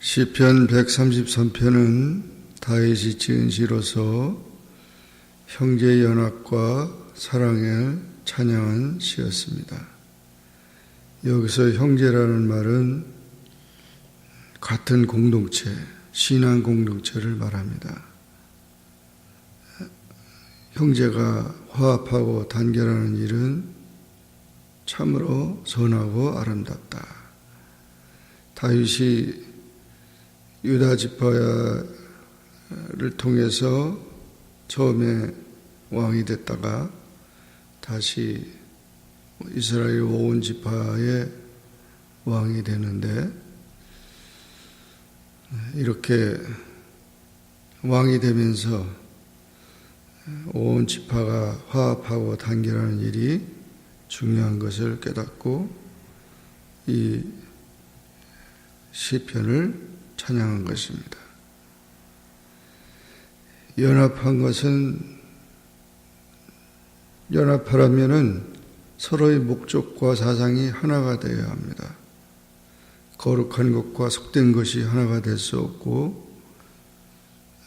시편 133편은 다윗이 지은 시로서 형제 연합과 사랑을 찬양한 시였습니다. 여기서 형제라는 말은 같은 공동체, 신앙 공동체를 말합니다. 형제가 화합하고 단결하는 일은 참으로 선하고 아름답다. 다윗이 유다 지파를 통해서 처음에 왕이 됐다가 다시 이스라엘 온 지파의 왕이 되는데 이렇게 왕이 되면서 온 지파가 화합하고 단결하는 일이 중요한 것을 깨닫고 이 시편을 찬양한 것입니다. 연합한 것은 연합하려면은 서로의 목적과 사상이 하나가 되어야 합니다. 거룩한 것과 속된 것이 하나가 될 수 없고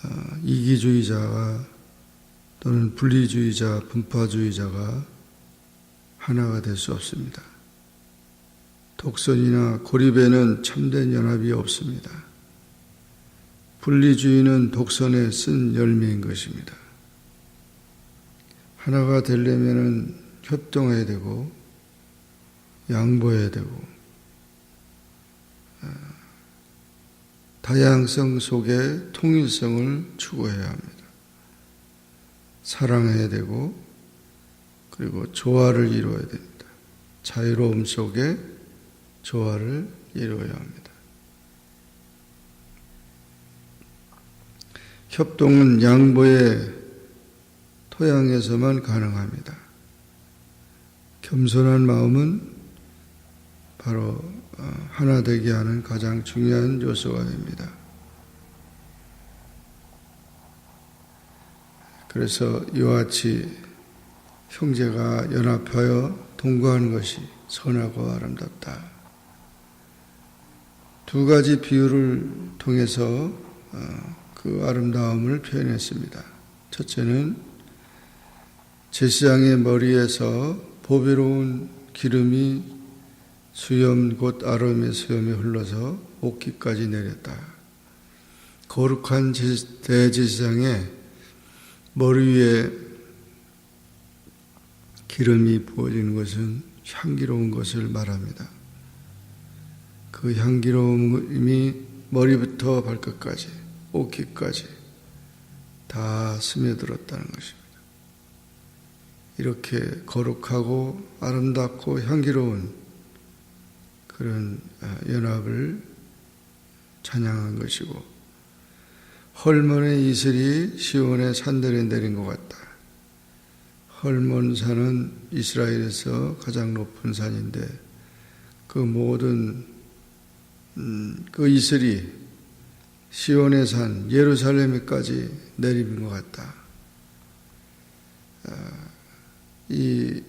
어, 이기주의자가 또는 분리주의자, 분파주의자가 하나가 될 수 없습니다. 독선이나 고립에는 참된 연합이 없습니다. 분리주의는 독선에 쓴 열매인 것입니다. 하나가 되려면은 협동해야 되고 양보해야 되고 어, 다양성 속에 통일성을 추구해야 합니다. 사랑해야 되고 그리고 조화를 이루어야 됩니다. 자유로움 속에 조화를 이루어야 합니다. 협동은 양보의 토양에서만 가능합니다. 겸손한 마음은 바로 어, 하나 되게 하는 가장 중요한 요소가 됩니다. 그래서 이와 같이 형제가 연합하여 동거하는 것이 선하고 아름답다. 두 가지 비유를 통해서 어, 그 아름다움을 표현했습니다. 첫째는 제사장의 머리에서 보배로운 기름이 수염 곧 아름의 수염에 흘러서 옷깃까지 내렸다. 거룩한 대제사장의 머리 위에 기름이 부어지는 것은 향기로운 것을 말합니다. 그 향기로움이 머리부터 발끝까지 옷깃까지 다 스며들었다는 것입니다. 이렇게 거룩하고 아름답고 향기로운 그런 연합을 찬양한 것이고 헐몬의 이슬이 시온의 산들에 내린 것 같다. 헐몬 산은 이스라엘에서 가장 높은 산인데 그 모든 음, 그 이슬이 시온의 산 예루살렘에까지 내리는 것 같다. 이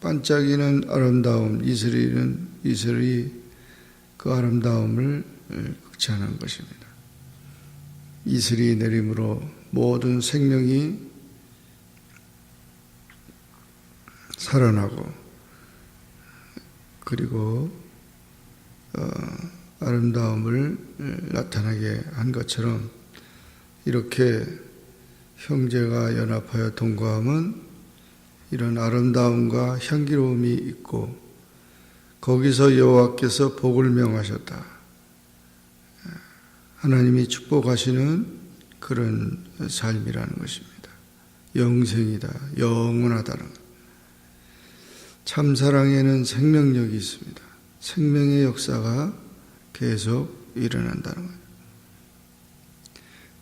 반짝이는 아름다움 이슬이는 이슬이 그 아름다움을 극찬한 것입니다. 이슬이 내림으로 모든 생명이 살아나고 그리고 어, 아름다움을 나타나게 한 것처럼 이렇게 형제가 연합하여 동거함은 이런 아름다움과 향기로움이 있고 거기서 여호와께서 복을 명하셨다. 하나님이 축복하시는 그런 삶이라는 것입니다. 영생이다. 영원하다는 것. 참 사랑에는 생명력이 있습니다. 생명의 역사가 계속 일어난다는 거예요.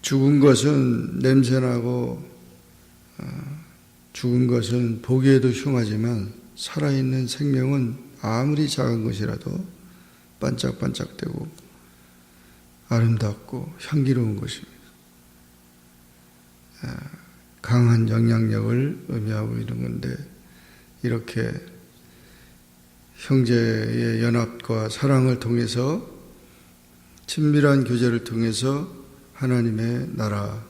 죽은 것은 냄새나고 어, 죽은 것은 보기에도 흉하지만 살아있는 생명은 아무리 작은 것이라도 반짝반짝되고 아름답고 향기로운 것입니다. 아, 강한 영향력을 의미하고 있는 건데 이렇게 형제의 연합과 사랑을 통해서 친밀한 교제를 통해서 하나님의 나라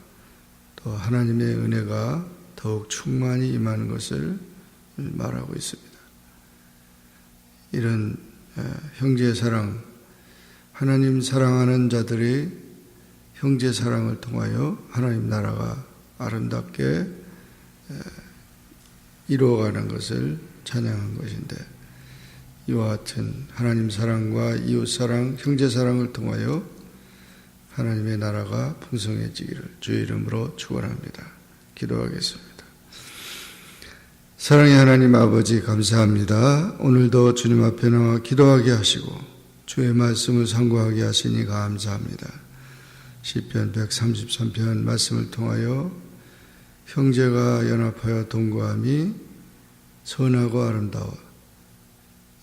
또 하나님의 은혜가 더욱 충만히 임하는 것을 말하고 있습니다. 이런 형제 사랑, 하나님 사랑하는 자들의 형제 사랑을 통하여 하나님 나라가 아름답게 이루어가는 것을 찬양한 것인데 이와 같은 하나님 사랑과 이웃 사랑, 형제 사랑을 통하여 하나님의 나라가 풍성해지기를 주의 이름으로 축원합니다. 기도하겠습니다. 사랑의 하나님 아버지 감사합니다. 오늘도 주님 앞에 나와 기도하게 하시고 주의 말씀을 상고하게 하시니 감사합니다. 시편 133편 말씀을 통하여 형제가 연합하여 동거함이 선하고 아름다워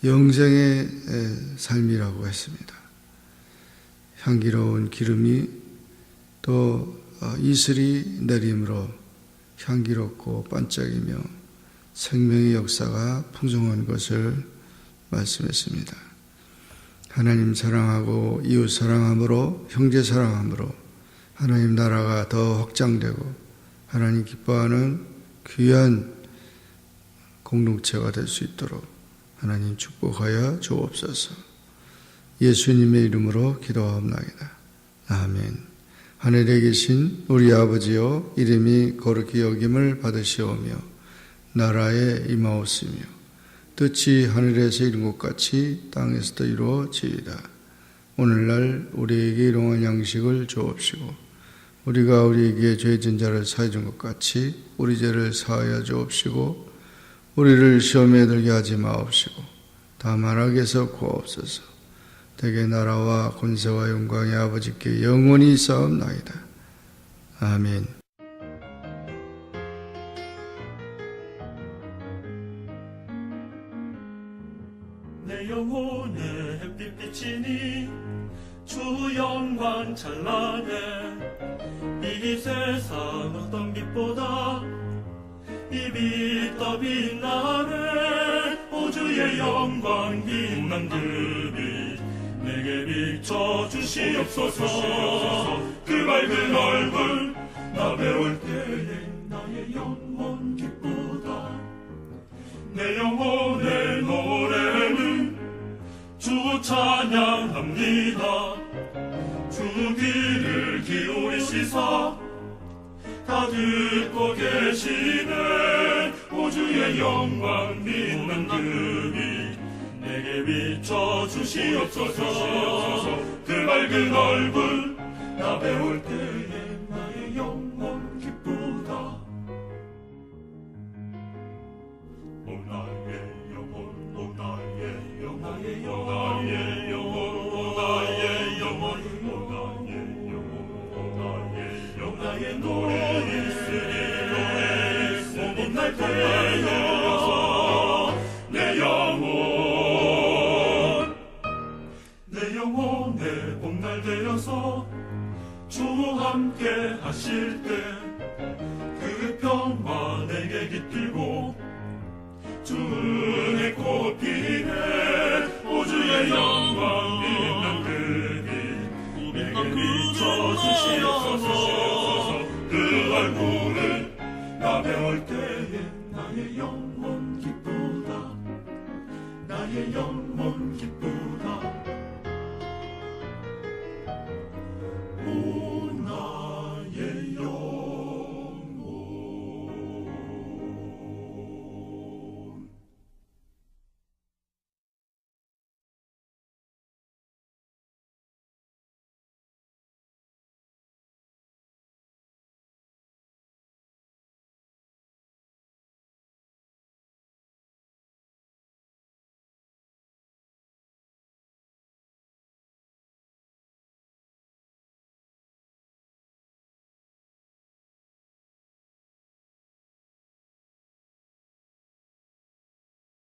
영생의 삶이라고 했습니다. 향기로운 기름이 또 어, 이슬이 내림으로 향기롭고 반짝이며 생명의 역사가 풍성한 것을 말씀했습니다. 하나님 사랑하고 이웃 사랑함으로 형제 사랑함으로 하나님 나라가 더 확장되고 하나님 기뻐하는 귀한 공동체가 될 수 있도록 하나님 축복하여 주옵소서. 예수님의 이름으로 기도하옵나이다. 아멘. 하늘에 계신 우리 아버지여 이름이 거룩히 여김을 받으시오며 나라에 임하옵으며 뜻이 하늘에서 이룬 것 같이 땅에서도 이루어지이다. 오늘날 우리에게 일용할 양식을 주옵시고 우리가 우리에게 죄진 자를 사해 준 것 같이 우리 죄를 사하여 주옵시고 우리를 시험에 들게 하지 마옵시고 다만 악에서 구하옵소서 대개 나라와 권세와 영광의 아버지께 영원히 싸움나이다. 아멘. 내 영혼에 햇빛 비치니 주 영광 찬란해. 이 세상 어떤 빛보다 이빛더 빛나네 오 주의 영광 빛난 그빛 내게 비춰 주시옵소서. 그 밝은 얼굴 나 배울 때에 나의 영혼 기쁘다 내 영혼의 노래는 주 찬양합니다. 주 귀를 기울이시사 다 듣고 계시네 오 주의 영광 빛난 그빛 내게 비춰 주시옵소서. 그 밝은 얼굴 나 배울 때 내 봄날 되어서 주 함께 하실 때 배울 때에 나의 영혼 기쁘다. 나의 영혼